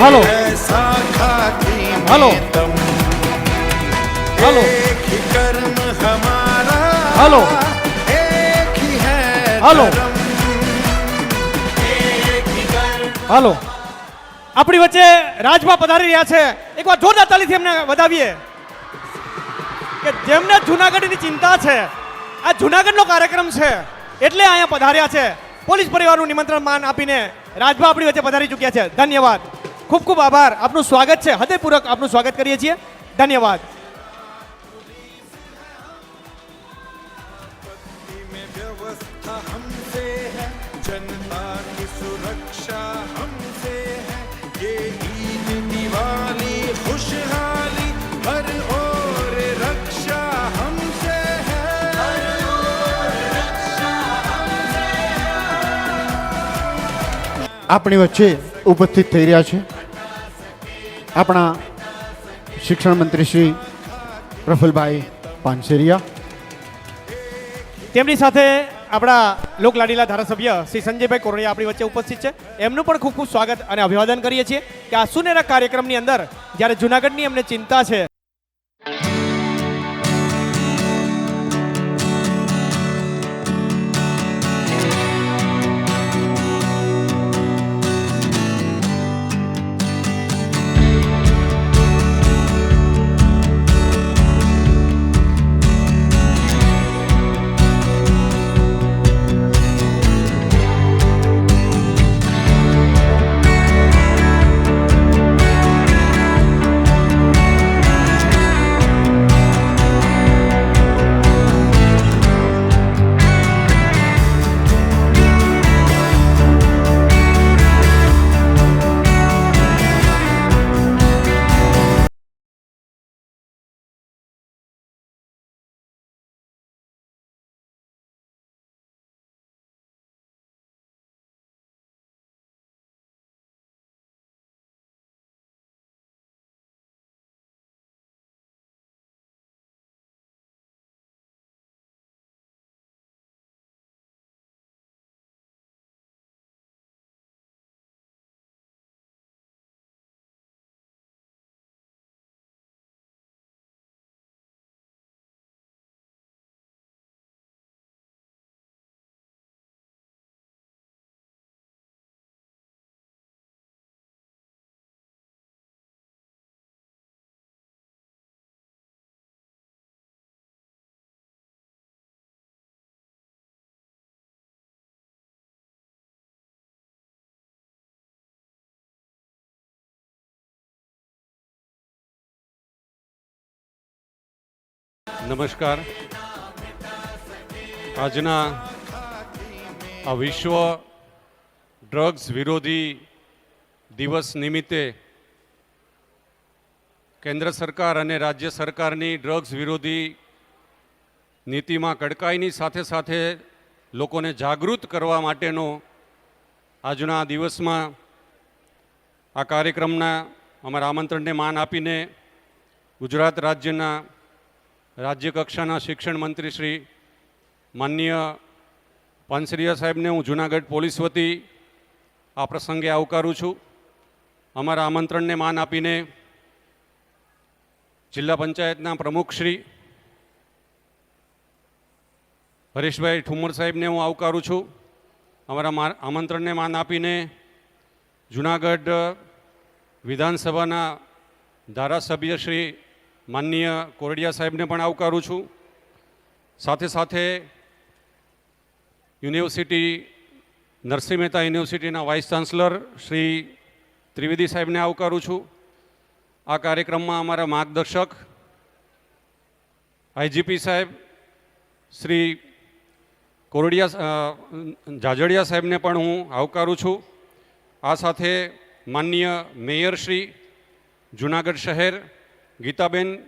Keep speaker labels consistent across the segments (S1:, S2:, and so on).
S1: Hello. Hello. Hello.
S2: કર્મ
S1: hello.
S2: એક
S1: hello. Hello. આપણી વચ્ચે રાજમાં પધારી રહ્યા છે. એકવાર જોરદાર તાલીથી એમને વધાવીએ. કે જેમને જુનાગઢની ચિંતા છે, આ જુનાગઢનો કાર્યક્રમ છે, એટલે અહીંયા પધાર્યા છે. પોલીસ પરિવારનું નિમંત્રણ માન આપીને રાજભા આપણી વચ્ચે પધારી ચૂક્યા છે. ધન્યવાદ. ખૂબ ખૂબ આભાર આપનું સ્વાગત છે હૃદયપૂર્વક આપનું સ્વાગત કરીએ છીએ ધન્યવાદ
S2: में व्यवस्था हमसे है जनता की सुरक्षा हमसे है ये ईद दिवाली खुशहाली हर ओर रक्षा हमसे है
S3: આપણી વચ્ચે ઉપસ્થિત થઈ રહ્યા છે આપણા શિક્ષણ મંત્રી શ્રી પ્રફુલભાઈ પાનસેરિયા.
S1: તેમની સાથે આપણા લોકલાડીલા ધારાસભ્ય શ્રી સંજયભાઈ કોરડિયા આપણી વચ્ચે ઉપસ્થિત છે. એમનું પણ ખૂબ ખૂબ સ્વાગત અને અભિવાદન કરીએ છીએ કે આ સુનેરા કાર્યક્રમની અંદર જ્યારે જુનાગઢની એમને ચિંતા છે
S4: નમસ્કાર. આજના આ વિશ્વ ડ્રગ્સ વિરોધી દિવસ નિમિત્તે કેન્દ્ર સરકાર અને રાજ્ય સરકારની ડ્રગ્સ વિરોધી નીતિમાં કડકાઈની સાથે સાથે લોકોને જાગૃત કરવા માટેનો આજના દિવસમાં આ કાર્યક્રમના અમારા આમંત્રણને માન આપીને ગુજરાત રાજ્યના રાજ્ય કક્ષાના શિક્ષણ મંત્રી શ્રી માનનીય પાનસરિયા સાહેબને હું જુનાગઢ પોલીસ વતી આ પ્રસંગે આવકારું છું. અમારા આમંત્રણને માન આપીને જિલ્લા પંચાયતના પ્રમુખ શ્રી હરીશભાઈ ઠુમર સાહેબને હું આવકારું છું. અમારા આમંત્રણને માન આપીને જુનાગઢ વિધાનસભાના ધારાસભ્ય શ્રી માનનીય કોરડિયા સાહેબને પણ આવકારું છું. સાથે સાથે યુનિવર્સિટી, નરસિંહ મહેતા યુનિવર્સિટીના વાઇસ ચાન્સલર શ્રી ત્રિવેદી સાહેબને આવકારું છું. આ કાર્યક્રમમાં અમારા માર્ગદર્શક આઈજીપી સાહેબ, શ્રી કોરડિયા જાજડિયા સાહેબને પણ હું આવકારું છું. આ સાથે માનનીય મેયર શ્રી જુનાગઢ શહેર ગીતાબેન,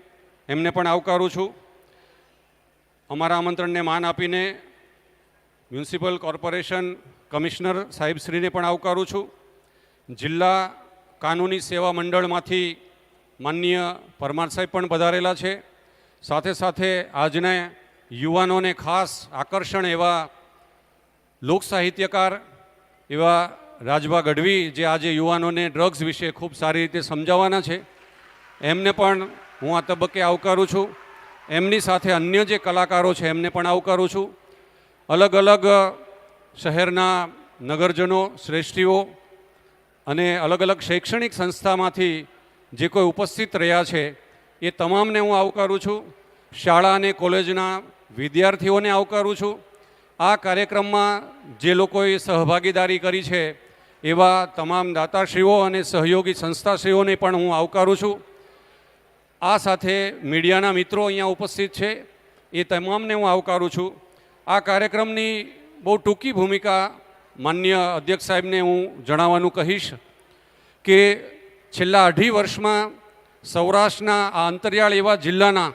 S4: એમને પણ આવકારું છું. અમારા આમંત્રણને માન આપીને મ્યુનિસિપલ કોર્પોરેશન કમિશનર સાહેબશ્રીને પણ આવકારું છું. જિલ્લા કાનૂની સેવા મંડળમાંથી માનનીય પરમાર સાહેબ પણ પધારેલા છે. સાથે સાથે આજને યુવાનોને ખાસ આકર્ષણ એવા લોક સાહિત્યકાર એવા રાજભા ગઢવી જે આજે યુવાનોને ડ્રગ્સ વિશે ખૂબ સારી રીતે સમજાવવાના છે. એમને પણ હું આ તબક્કે આવકારું છું. એમની સાથે અન્ય જે કલાકારો છે, એમને પણ આવકારું છું. અલગ અલગ શહેરના નગરજનો, શ્રેષ્ઠીઓ અને અલગ અલગ શૈક્ષણિક સંસ્થામાંથી જે કોઈ ઉપસ્થિત રહ્યા છે, એ તમામને હું આવકારું છું. શાળા અને કોલેજના વિદ્યાર્થીઓને આવકારું છું. આ કાર્યક્રમમાં જે લોકોએ સહભાગીદારી કરી છે, એવા તમામ દાતાશ્રીઓ અને સહયોગી સંસ્થાશ્રીઓને પણ હું આવકારું છું. આ સાથે મીડિયાના મિત્રો અહીંયા ઉપસ્થિત છે. એ તમામને હું આવકારું છું. આ કાર્યક્રમની બહુ ટૂંકી ભૂમિકા માન્ય અધ્યક્ષ સાહેબને હું જણાવવાનું કહીશ કે છેલ્લા અઢી વર્ષમાં સૌરાષ્ટ્રના આ અંતરિયાળ એવા જિલ્લાના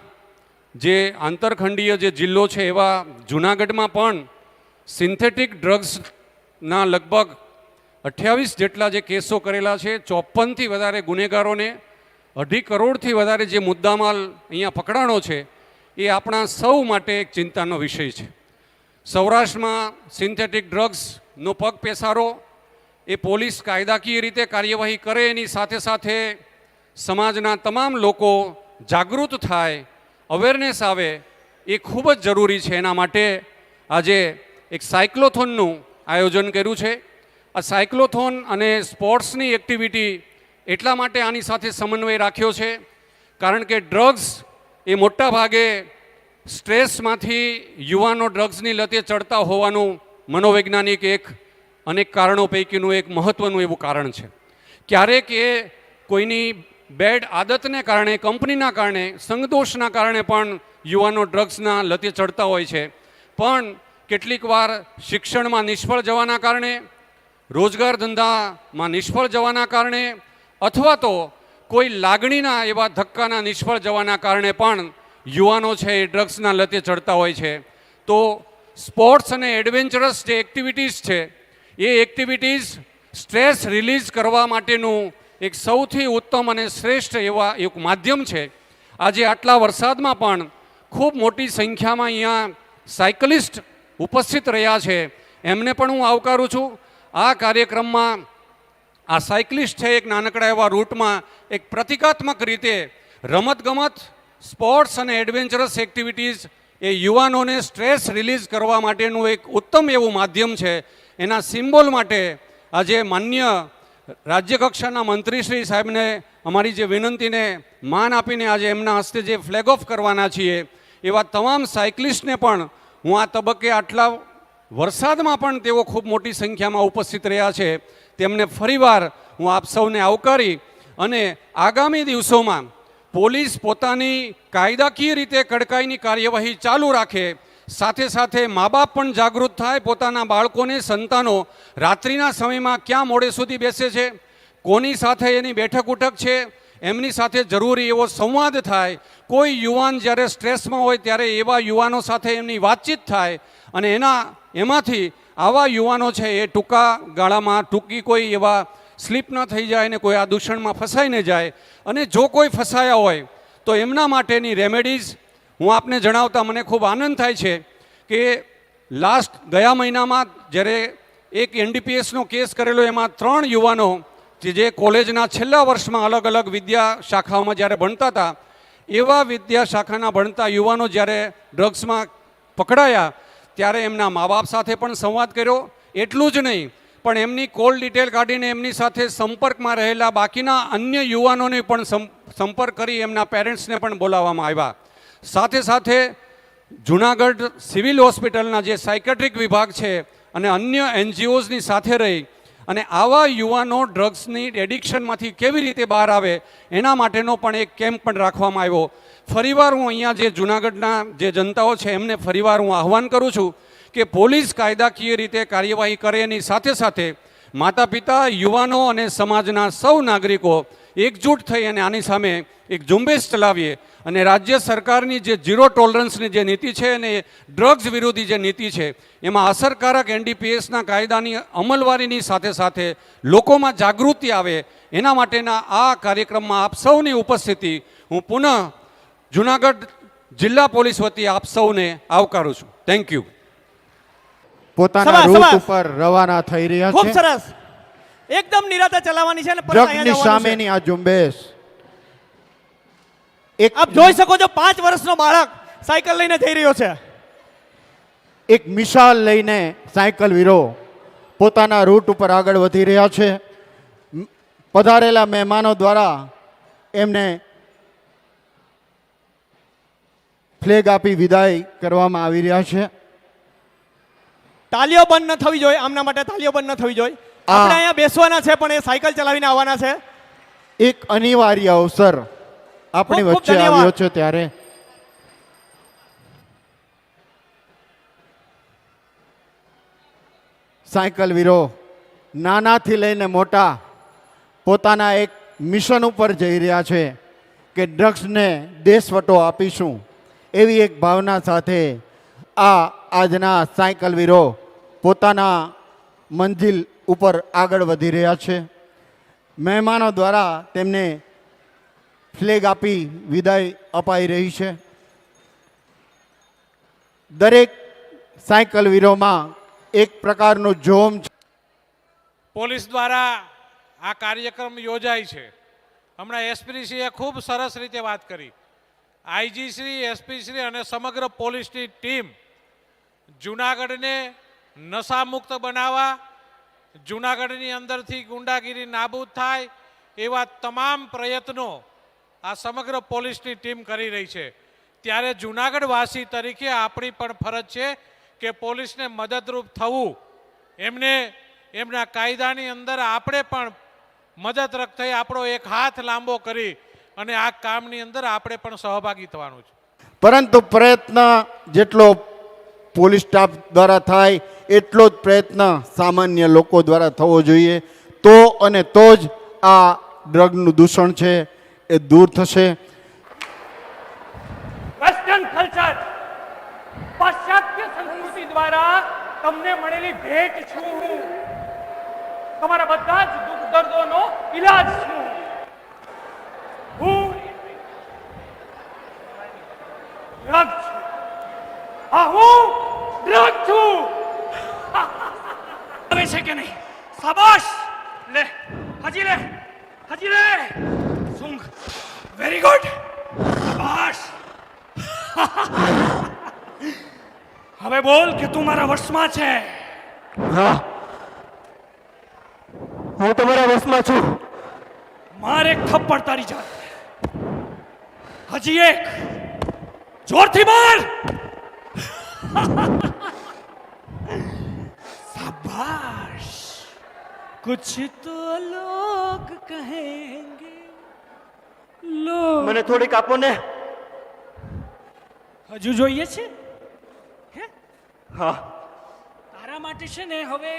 S4: જે આંતરખંડીય જે જિલ્લો છે એવા જૂનાગઢમાં પણ સિન્થેટિક ડ્રગ્સના લગભગ અઠ્યાવીસ જેટલા જે કેસો કરેલા છે, ચોપનથી વધારે ગુનેગારોને અઢી કરોડથી વધારે જે મુદ્દામાલ અહીંયા પકડાણો છે, એ આપણા સૌ માટે એક ચિંતાનો વિષય છે. સૌરાષ્ટ્રમાં સિન્થેટિક ડ્રગ્સનો પગ પેસારો, એ પોલીસ કાયદાકીય રીતે કાર્યવાહી કરે, એની સાથે સાથે સમાજના તમામ લોકો જાગૃત થાય, અવેરનેસ આવે, એ ખૂબ જ જરૂરી છે. એના માટે આજે એક સાયક્લોથોનનું આયોજન કર્યું છે. આ સાયક્લોથોન અને સ્પોર્ટ્સની એક્ટિવિટી એટલા માટે આની સાથે સમન્વય રાખ્યો છે, કારણ કે ડ્રગ્સ એ મોટા ભાગે સ્ટ્રેસમાંથી યુવાનો ડ્રગ્સની લતે ચડતા હોવાનું મનોવૈજ્ઞાનિક એક અનેક કારણો પૈકીનું એક મહત્ત્વનું એવું કારણ છે. ક્યારેક એ કોઈની બેડ આદતને કારણે, કંપનીના કારણે સંગદોષના કારણે પણ યુવાનો ડ્રગ્સના લતે ચડતા હોય છે. પણ કેટલીક વાર શિક્ષણમાં નિષ્ફળ જવાના કારણે, રોજગાર ધંધામાં નિષ્ફળ જવાના કારણે અથવા તો કોઈ લાગણીના એવા ધક્કાના નિષ્ફળ જવાના કારણે પણ યુવાનો છે એ ડ્રગ્સના લતે ચડતા હોય છે. તો સ્પોર્ટ્સ અને એડવેન્ચરસ જે એક્ટિવિટીઝ છે, એ એક્ટિવિટીઝ સ્ટ્રેસ રિલીઝ કરવા માટેનું એક સૌથી ઉત્તમ અને શ્રેષ્ઠ એવા એક માધ્યમ છે. આજે આટલા વરસાદમાં પણ ખૂબ મોટી સંખ્યામાં અહીંયા સાયકલિસ્ટ ઉપસ્થિત રહ્યા છે. એમને પણ હું આવકારું છું. આ કાર્યક્રમમાં આ સાયકલિસ્ટ છે એક નાનકડા એવા રૂટમાં એક પ્રતિકાત્મક રીતે રમતગમત, સ્પોર્ટ્સ અને એડવેન્ચરસ એક્ટિવિટીઝ એ યુવાનોને સ્ટ્રેસ રિલીઝ કરવા માટેનું એક ઉત્તમ એવું માધ્યમ છે. એના સિમ્બોલ માટે આજે માન્ય રાજ્ય કક્ષાના મંત્રીશ્રી સાહેબને અમારી જે વિનંતીને માન આપીને આજે એમના હસ્તે જે ફ્લેગ ઓફ કરવાના છીએ એવા તમામ સાયકલિસ્ટને પણ હું આ તબક્કે આટલા વરસાદમાં પણ તેઓ ખૂબ મોટી સંખ્યામાં ઉપસ્થિત રહ્યા છે. તેમને ફરીવાર હું આપ સૌને આવકારી અને આગામી દિવસોમાં પોલીસ પોતાની કાયદાકીય રીતે કડકાઈની કાર્યવાહી ચાલુ રાખે, સાથે સાથે મા બાપ પણ જાગૃત થાય, પોતાના બાળકોને, સંતાનો રાત્રિના સમયમાં ક્યાં મોડે સુધી બેસે છે, કોની સાથે એની બેઠક ઉઠક છે, એમની સાથે જરૂરી એવો સંવાદ થાય, કોઈ યુવાન જ્યારે સ્ટ્રેસમાં હોય ત્યારે એવા યુવાનો સાથે એમની વાતચીત થાય અને એના, એમાંથી આવા યુવાનો છે, એ ટૂંકા ગાળામાં ટૂંકી કોઈ એવા સ્લીપ ન થઈ જાય ને કોઈ આ દૂષણમાં ફસાઈ ન જાય. અને જો કોઈ ફસાયા હોય, તો એમના માટેની રેમેડીઝ હું આપને જણાવતા મને ખૂબ આનંદ થાય છે કે લાસ્ટ ગયા મહિનામાં જ્યારે એક એનડીપીએસનો કેસ કરેલો, એમાં ત્રણ યુવાનો જે જે કોલેજના છેલ્લા વર્ષમાં અલગ અલગ વિદ્યા શાખાઓમાં જ્યારે ભણતા હતા, એવા વિદ્યા શાખાના ભણતા યુવાનો જ્યારે ડ્રગ્સમાં પકડાયા ત્યારે એમના મા બાપ સાથે પણ સંવાદ કર્યો. એટલું જ નહીં, પણ એમની કોલ ડિટેલ કાઢીને એમની સાથે સંપર્કમાં રહેલા બાકીના અન્ય યુવાનોને પણ સંપર્ક કરી એમના પેરેન્ટ્સને પણ બોલાવવામાં આવ્યા. સાથે સાથે જુનાગઢ સિવિલ હોસ્પિટલના જે સાયકેટ્રિક વિભાગ છે અને અન્ય એનજીઓઝની સાથે રહી અને આવા યુવાનો ડ્રગ્સની એડિક્શનમાંથી કેવી રીતે બહાર આવે, એના માટેનો પણ એક કેમ્પ પણ રાખવામાં આવ્યો. ફરીવાર હું અહીંયા જે જુનાગઢના જે જનતાઓ છે, એમને ફરીવાર હું આહવાન કરું છું કે પોલીસ કાયદાકીય રીતે કાર્યવાહી કરે એની સાથે સાથે માતા પિતા યુવાનો અને સમાજના સૌ નાગરિકો એકજૂટ થઈ અને આની સામે એક ઝુંબેશ ચલાવીએ અને રાજ્ય સરકારની જે ઝીરો ટોલરન્સની જે નીતિ છે અને ડ્રગ્સ વિરોધી જે નીતિ છે એમાં અસરકારક એનડીપીએસના કાયદાની અમલવારીની સાથે સાથે લોકોમાં જાગૃતિ આવે એના માટેના આ કાર્યક્રમમાં આપ સૌની ઉપસ્થિતિ હું પુનઃ જુનાગઢ જિલ્લા પોલીસ વતી આપ સૌને આવકારું છું. થેન્ક યુ
S3: પોતાના રૂટ ઉપર રવાના થઈ રહ્યા
S1: ખૂબ સરસ. એકદમ નિરાતે ચલાવવાની છે અહીંયા
S3: ડ્રગની. સામેની આ ઝુંબેશ. એક
S1: આપ જોઈ શકો છો પાંચ વર્ષનો બાળક સાયકલ લઈને જઈ રહ્યો છે.
S3: એક મિસાલ લઈને સાયકલ વીરો. પોતાના રૂટ ઉપર આગળ વધી રહ્યા છે. પધારેલા મહેમાનો દ્વારા એમને ફ્લેગ આપી વિદાય કરવામાં આવી રહ્યા છે.
S1: તાલીઓ બંધ ન થવી જોઈએ આમના માટે તાલીઓ બંધ ન થવી જોઈએ. આપણે અહીંયા બેસવાના છે પણ એ સાયકલ ચલાવીને આવવાના છે.
S3: એક અનિવાર્ય અવસર આપણી વચ્ચે આવ્યો છે ત્યારે. સાયકલ વીરો નાનાથી લઈને મોટા પોતાના એક મિશન ઉપર જઈ રહ્યા છે કે ડ્રગ્સને દેશવટો આપીશું. એવી એક ભાવના સાથે આ આજના સાયકલ વીરો પોતાના મંજિલ ઉપર આગળ વધી રહ્યા છે. મહેમાનો દ્વારા તેમને ફ્લેગ આપી વિદાય અપાઈ રહી છે. દરેક સાયકલ વીરોમાં એક પ્રકારનો જોમ છે.
S5: પોલીસ દ્વારા આ કાર્યક્રમ યોજાય છે. હમણાં એસપીશ્રીએ ખૂબ સરસ રીતે વાત કરી. આઈજી શ્રી, એસપી શ્રી અને સમગ્ર પોલીસની ટીમ જુનાગઢને નશામુક્ત બનાવવા જુનાગઢની અંદરથી ગુંડાગીરી નાબૂદ થાય એવા તમામ પ્રયત્નો આ સમગ્ર પોલીસની ટીમ કરી રહી છે. ત્યારે જુનાગઢવાસી તરીકે આપણી પણ ફરજ છે કે પોલીસને મદદરૂપ થવું. એમને, એમના કાયદાની અંદર આપણે પણ મદદરૂપ થઈ આપણો એક હાથ લાંબો કરી અને આ કામની અંદર આપણે પણ સહભાગી થવાનું છે.
S3: પરંતુ પ્રયત્ન જેટલો પોલીસ સ્ટાફ દ્વારા થાય એટલો જ પ્રયત્ન સામાન્ય લોકો દ્વારા થવો જોઈએ. તો અને તો જ આ ડ્રગનું દૂષણ છે, એ દૂર થશે.
S6: વેસ્ટર્ન કલ્ચર પાશ્ચાત્ય સંસ્કૃતિ દ્વારા તમને મળેલી ભેટ છું. હું તમારા બધા જ દુઃખ દર્દોનો ઈલાજ છું હું ડ્રગ છું હા હું ડ્રગ છું આવે છે કે નહીં શાબાશ લે હજી લે હજી લે સૂંઘ વેરી ગુડ શાબાશ હવે બોલ કે તું મારા વશમાં છે
S3: હા હું તમારા વશમાં છું
S6: મારે એક થપ્પડ તારી જાત હજી એક જોરથી માર कुछ तो लोग कहेंगे लोग
S7: મને થોડીક આપો ને
S6: હજુ જોઈએ છે હે
S7: હા
S6: તારા માટે છે ને હવે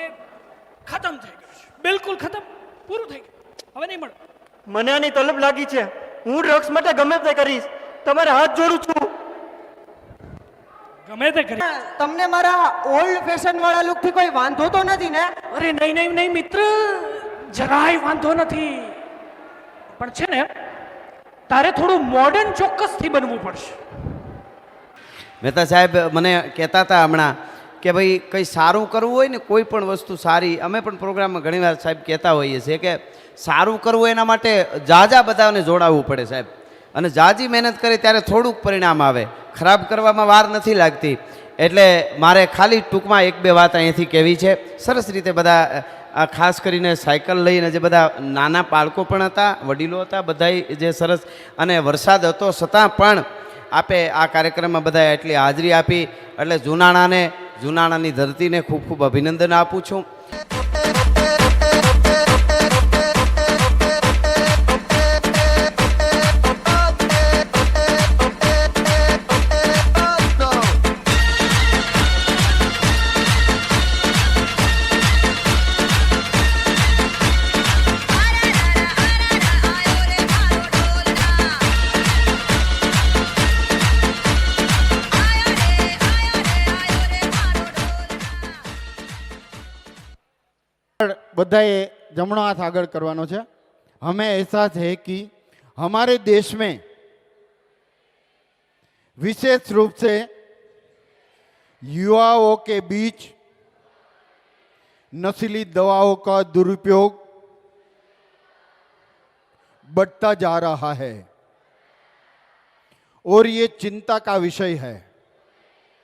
S6: ખતમ થઈ ગયું છે બિલકુલ ખતમ પૂરું થઈ ગયું હવે નહીં મળે
S7: મને આની તલબ લાગી છે હું ડ્રગ્સ માટે ગમે તે કરીશ તમારે હાથ જોડું છું
S6: ગમે તે કરી
S8: તમને મારા ઓલ્ડ ફેશન વાળા લુકથી કોઈ વાંધો તો નથી ને?
S6: અરે નહીં નહીં નહીં મિત્ર. જરાય વાંધો નથી. પણ છે ને તારે થોડું મોડર્ન ચોક્કસથી બનવું પડશે.
S9: મહેતા સાહેબ મને કહેતા હતા હમણાં કે ભાઈ કંઈ સારું કરવું હોય ને કોઈ પણ વસ્તુ સારી અમે પણ પ્રોગ્રામમાં ઘણીવાર સાહેબ કહેતા હોઈએ છીએ કે સારું કરવું એના માટે જાજા બધાને જોડાવવું પડે સાહેબ. અને જાજી મહેનત કરે ત્યારે થોડુંક પરિણામ આવે. ખરાબ કરવામાં વાર નથી લાગતી. એટલે મારે ખાલી ટૂંકમાં એક બે વાત અહીંયાથી કહેવી છે. સરસ રીતે બધા આ ખાસ કરીને સાયકલ લઈને જે બધા નાના બાળકો પણ હતા, વડીલો હતા, બધાય જે સરસ અને વરસાદ હતો છતાં પણ આપે આ કાર્યક્રમમાં બધાએ એટલી હાજરી આપી. એટલે જુનાણાને, જુનાણાની ધરતીને ખૂબ ખૂબ અભિનંદન આપું છું.
S3: બધાએ જમણો હાથ આગળ કરવાનો છે हमें एहसास है कि हमारे देश में विशेष रूप से युवाओं के बीच नशीली दवाओं का दुरुपयोग बढ़ता जा रहा है और ये चिंता का विषय है